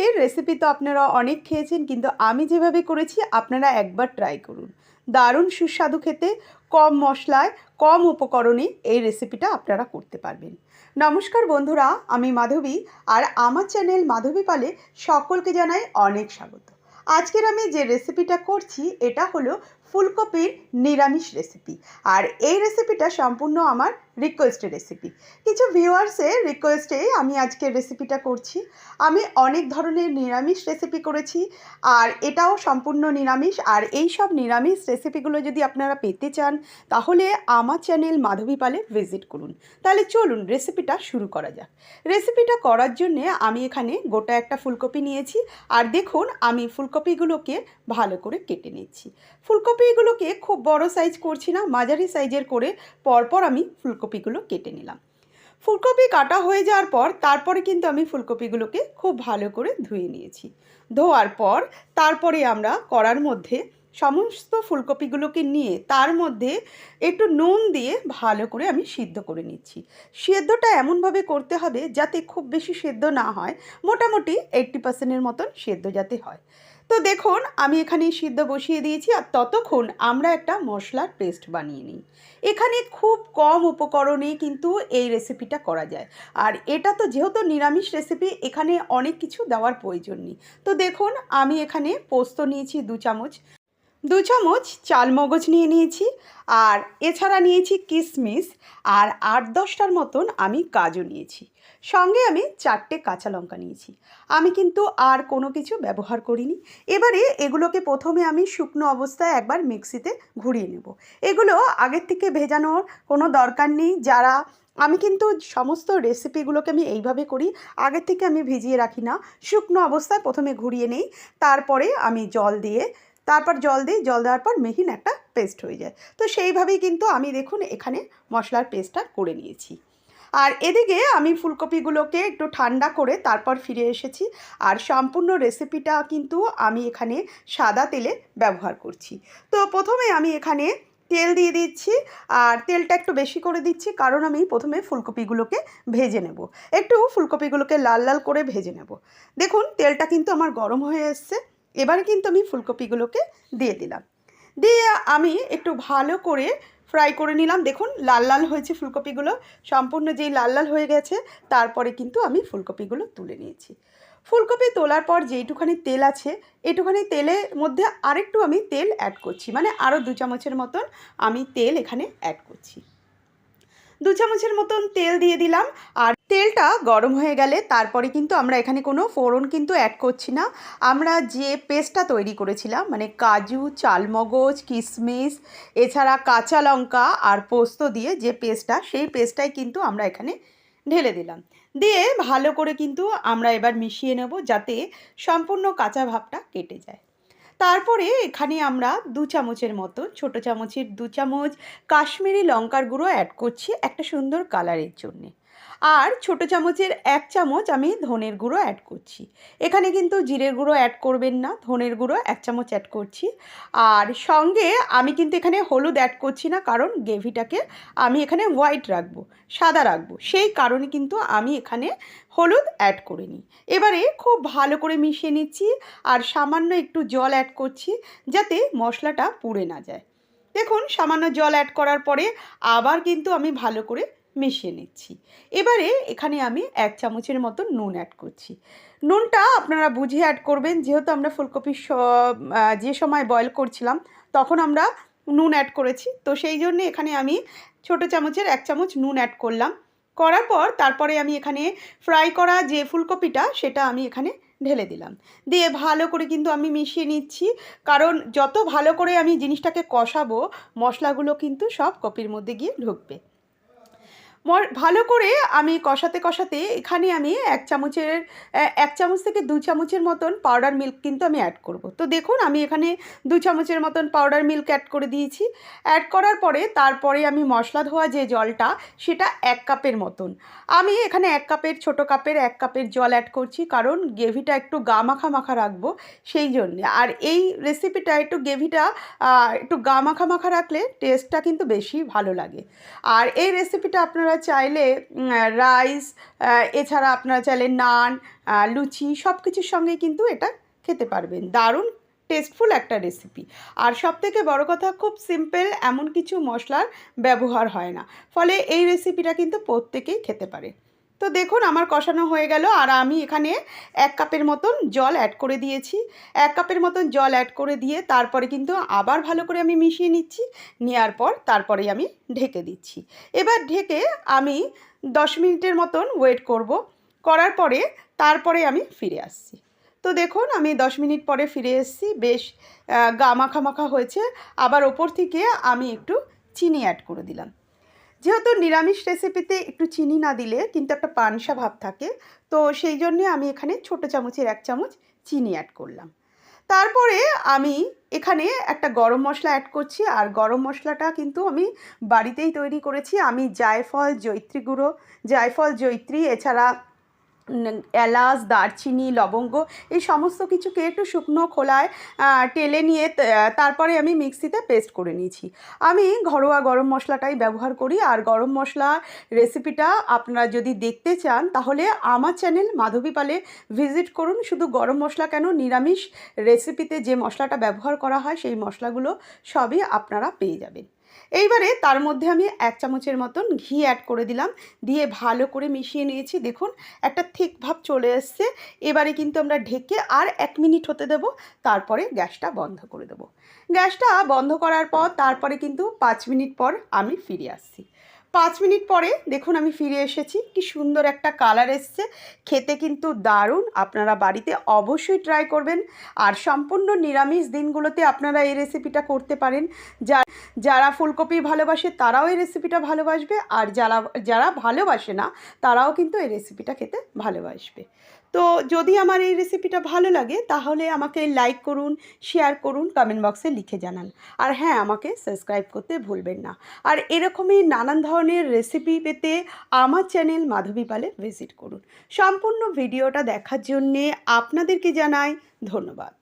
ফুলকপির রেসিপি তো আপনারা অনেক খেয়েছেন, কিন্তু আমি যেভাবে করেছি আপনারা একবার ট্রাই করুন। দারুণ সুস্বাদু খেতে, কম মশলায়, কম উপকরণে এই রেসিপিটা আপনারা করতে পারবেন। নমস্কার বন্ধুরা, আমি মাধবী, আর আমার চ্যানেল মাধবী পালে সকলকে জানাই অনেক স্বাগত। আজকের আমি যে রেসিপিটা করছি, এটা হলো ফুলকপির নিরামিষ রেসিপি আর এই রেসিপিটা সম্পূর্ণ আমার রিকোয়েস্টের রেসিপি কিছু ভিউয়ার্সের রিকোয়েস্টে আমি আজকের রেসিপিটা করছি। আমি অনেক ধরনের নিরামিষ রেসিপি করেছি, আর এটাও সম্পূর্ণ নিরামিষ। আর এই সব নিরামিষ রেসিপিগুলো যদি আপনারা পেতে চান, তাহলে আমার চ্যানেল মাধবী পালে ভিজিট করুন। তাহলে চলুন রেসিপিটা শুরু করা যাক। রেসিপিটা করার জন্যে আমি এখানে গোটা একটা ফুলকপি নিয়েছি, আর দেখুন আমি ফুলকপিগুলোকে ভালো করে কেটে নিচ্ছি। ফুলকপিগুলোকে খুব বড় সাইজ করছি না, মাঝারি সাইজের করে পরপর আমি ফুলকপিগুলো কেটে নিলাম। ফুলকপি কাটা হয়ে যাওয়ার পর তারপরে কিন্তু আমি ফুলকপিগুলোকে খুব ভালো করে ধুয়ে নিয়েছি। ধোয়ার পর তারপরে আমরা কড়ার মধ্যে সমস্ত ফুলকপিগুলোকে নিয়ে তার মধ্যে একটু নুন দিয়ে ভালো করে আমি সিদ্ধ করে নিচ্ছি। সেদ্ধটা এমনভাবে করতে হবে যাতে খুব বেশি সেদ্ধ না হয়। মোটামুটি এইট্টি পার্সেন্টের মতন সেদ্ধ যাতে হয়। তো দেখুন, আমি এখানে সিদ্ধ বসিয়ে দিয়েছি আর ততক্ষণ আমরা একটা মশলার পেস্ট বানিয়ে নিই। এখানে খুব কম উপকরণে কিন্তু এই রেসিপিটা করা যায়। আর এটা তো যেহেতু নিরামিষ রেসিপি, এখানে অনেক কিছু দেওয়ার প্রয়োজন নেই। তো দেখুন, আমি এখানে পোস্ত নিয়েছি দু চামচ। দু চামচ চাল মগজ নিয়ে নিয়েছি, আর এছাড়া নিয়েছি কিশমিশ আর আট দশটার মতন আমি কাজু নিয়েছি। সঙ্গে আমি চারটে কাঁচা লঙ্কা নিয়েছি। আমি কিন্তু আর কোনো কিছু ব্যবহার করিনি। এবারে এগুলোকে প্রথমে আমি শুকনো অবস্থায় একবার মিক্সিতে ঘুরিয়ে নেব। এগুলো আগের থেকে ভেজানোর কোনো দরকার নেই। যারা, আমি কিন্তু সমস্ত রেসিপিগুলোকে আমি এইভাবে করি, আগের থেকে আমি ভিজিয়ে রাখি না। শুকনো অবস্থায় প্রথমে ঘুরিয়ে নেই। তারপরে আমি জল দিয়ে তারপর জল দিই, জল দেওয়ার পর মেহিন একটা পেস্ট হয়ে যায়। তো সেইভাবেই কিন্তু আমি দেখুন এখানে মশলার পেস্টটা করে নিয়েছি। আর এদিকে আমি ফুলকপিগুলোকে একটু ঠান্ডা করে তারপর ফিরে এসেছি আর সম্পূর্ণ রেসিপিটা কিন্তু আমি এখানে সাদা তেলে ব্যবহার করছি। তো প্রথমে আমি এখানে তেল দিয়ে দিচ্ছি আর তেলটা একটু বেশি করে দিচ্ছি কারণ আমি প্রথমে ফুলকপিগুলোকে ভেজে নেব। একটু ফুলকপিগুলোকে লাল লাল করে ভেজে নেব। দেখুন তেলটা কিন্তু আমার গরম হয়ে এসছে। এবারে কিন্তু আমি ফুলকপিগুলোকে দিয়ে দিলাম। দিয়ে আমি একটু ভালো করে ফ্রাই করে নিলাম। দেখুন, লাল লাল হয়েছে ফুলকপিগুলো। সম্পূর্ণ যেই লাল লাল হয়ে গেছে, তারপরে কিন্তু আমি ফুলকপিগুলো তুলে নিয়েছি। ফুলকপি তোলার পর যেইটুখানি তেল আছে, এটুখানি তেলের মধ্যে আরেকটু আমি তেল অ্যাড করছি। মানে আরও দু চামচের মতন আমি তেল এখানে অ্যাড করছি। দু চামচের মতন তেল দিয়ে দিলাম। আর তেলটা গরম হয়ে গেলে তারপরে কিন্তু আমরা এখানে কোনো ফোড়ন কিন্তু অ্যাড করছি না। আমরা যে পেস্টটা তৈরি করেছিলাম মানে কাজু, চালমগজ কিশমিশ এছাড়া কাঁচা লঙ্কা আর পোস্ত দিয়ে যে পেস্টটা, সেই পেস্টটাই কিন্তু আমরা এখানে ঢেলে দিলাম। দিয়ে ভালো করে কিন্তু আমরা এবার মিশিয়ে নেব যাতে সম্পূর্ণ কাঁচা ভাবটা কেটে যায়। তারপরে এখানে আমরা দু চামচের মতো, ছোট চামচের দু চামচ কাশ্মীরি লঙ্কার গুঁড়ো অ্যাড করছি একটা সুন্দর কালারের জন্যে। আর ছোট চামচের এক চামচ আমি ধনের গুঁড়ো অ্যাড করছি। এখানে কিন্তু জিরের গুঁড়ো অ্যাড করবেন না, ধনের গুঁড়ো এক চামচ অ্যাড করছি। আর সঙ্গে আমি কিন্তু এখানে হলুদ অ্যাড করছি না, কারণ গ্রেভিটাকে আমি এখানে হোয়াইট রাখব, সাদা রাখব। সেই কারণে কিন্তু আমি এখানে হলুদ অ্যাড করে নিই। এবারে খুব ভালো করে মিশিয়ে নিচ্ছি আর সামান্য একটু জল অ্যাড করছি যাতে মশলাটা পুড়ে না যায়। দেখুন, সামান্য জল অ্যাড করার পরে আবার কিন্তু আমি ভালো করে মিশিয়ে নিচ্ছি। এবারে এখানে আমি এক চামচের মতো নুন অ্যাড করছি। নুনটা আপনারা বুঝে অ্যাড করবেন, যেহেতু আমরা ফুলকপি যে সময় বয়েল করছিলাম, তখন আমরা নুন অ্যাড করেছি। তো সেই জন্যে এখানে আমি ছোট চামচের এক চামচ নুন অ্যাড করলাম। করার পর তারপরে আমি এখানে ফ্রাই করা যে ফুলকপিটা, সেটা আমি এখানে ঢেলে দিলাম। দিয়ে ভালো করে কিন্তু আমি মিশিয়ে নিচ্ছি। কারণ যত ভালো করে আমি জিনিসটাকে কষাবো, মশলাগুলো কিন্তু সব কপির মধ্যে গিয়ে ঢুকবে। ভালো করে আমি কষাতে কষাতে এখানে আমি এক চামচের এক চামচ থেকে দু চামচের মতন পাউডার মিল্ক কিন্তু আমি অ্যাড করব। তো দেখুন, আমি এখানে দু চামচের মতন পাউডার মিল্ক অ্যাড করে দিয়েছি। অ্যাড করার পরে তারপরে আমি মশলা ধোয়া যে জলটা, সেটা এক কাপের মতন। আমি এখানে এক কাপের, ছোট কাপের, এক কাপের জল অ্যাড করছি, কারণ গ্রেভিটা একটু গা মাখা মাখা রাখব সেই জন্যে। আর এই রেসিপিটা একটু গ্রেভিটা একটু গা মাখা মাখা রাখলে টেস্টটা কিন্তু বেশি ভালো লাগে। আর এই রেসিপিটা আপনারা আপনারা চাইলে রাইস এছাড়া আপনারা চাইলে নান লুচি সব কিছুর সঙ্গে কিন্তু এটা খেতে পারবেন। দারুণ টেস্টফুল একটা রেসিপি আর সব থেকে বড়ো কথা, খুব সিম্পল এমন কিছু মশলার ব্যবহার হয় না। ফলে এই রেসিপিটা কিন্তু প্রত্যেকেই খেতে পারে। তো দেখুন, আমার কষানো হয়ে গেল আর আমি এখানে এক কাপের মতন জল অ্যাড করে দিয়েছি। এক কাপের মতন জল অ্যাড করে দিয়ে তারপরে কিন্তু আবার ভালো করে আমি মিশিয়ে নিচ্ছি। নেওয়ার পর তারপরে আমি ঢেকে দিচ্ছি। এবার ঢেকে আমি দশ মিনিটের মতন ওয়েট করব। করার পরে তারপরে আমি ফিরে আসছি। তো দেখুন, আমি দশ মিনিট পরে ফিরে এসেছি। বেশ গা মাখা মাখা হয়েছে। আবার ওপর থেকে আমি একটু চিনি অ্যাড করে দিলাম। যেহেতু নিরামিষ রেসিপিতে একটু চিনি না দিলে কিন্তু একটা পানসা ভাব থাকে, তো সেই জন্যে আমি এখানে ছোট চামচের এক চামচ চিনি অ্যাড করলাম। তারপরে আমি এখানে একটা গরম মশলা অ্যাড করছি, আর গরম মশলাটা কিন্তু আমি বাড়িতেই তৈরি করেছি। আমি জায়ফল জৈত্রী গুঁড়ো, জায়ফল জৈত্রী এছাড়া এলাচ, দারচিনি, লবঙ্গ, এই সমস্ত কিছুকে একটু শুকনো খোলায় টেলে নিয়ে তারপরে আমি মিক্সিতে পেস্ট করে নিয়েছি। আমি ঘরোয়া গরম মশলাটাই ব্যবহার করি। আর গরম মশলা রেসিপিটা আপনারা যদি দেখতে চান, তাহলে আমার চ্যানেল মাধবী পালে ভিজিট করুন। শুধু গরম মশলা কেন, নিরামিষ রেসিপিতে যে মশলাটা ব্যবহার করা হয়, সেই মশলাগুলো সবই আপনারা পেয়ে যাবেন। এইবারে তার মধ্যে আমি এক চামচের মতন ঘি অ্যাড করে দিলাম। দিয়ে ভালো করে মিশিয়ে নিয়েছি। দেখুন, একটা থিক ভাব চলে এসছে। এবারে কিন্তু আমরা ঢেকে আর এক মিনিট হতে দেব। তারপরে গ্যাসটা বন্ধ করে দেব। গ্যাসটা বন্ধ করার পর, তারপরে কিন্তু পাঁচ মিনিট পর আমি ফিরে আসছি। পাঁচ মিনিট পরে দেখুন আমি ফিরে এসেছি। কি সুন্দর একটা কালার এসছে। খেতে কিন্তু দারুণ। আপনারা বাড়িতে অবশ্যই ট্রাই করবেন। আর সম্পূর্ণ নিরামিষ দিনগুলোতে আপনারা এই রেসিপিটা করতে পারেন। যা, যারা ফুলকপি ভালোবাসে তারাও এই রেসিপিটা ভালোবাসবে। আর যারা যারা ভালোবাসে না, তারাও কিন্তু এই রেসিপিটা খেতে ভালোবাসবে। তো যদি আমার এই রেসিপিটা ভালো লাগে, তাহলে আমাকে লাইক করুন শেয়ার করুন কমেন্ট বক্সে লিখে জানান। আর হ্যাঁ আমাকে সাবস্ক্রাইব করতে ভুলবেন না। আর এরকমই নানান ধরনের রেসিপি পেতে আমার চ্যানেল মাধবী পালে ভিজিট করুন। সম্পূর্ণ ভিডিওটা দেখার জন্যে আপনাদেরকে জানাই ধন্যবাদ।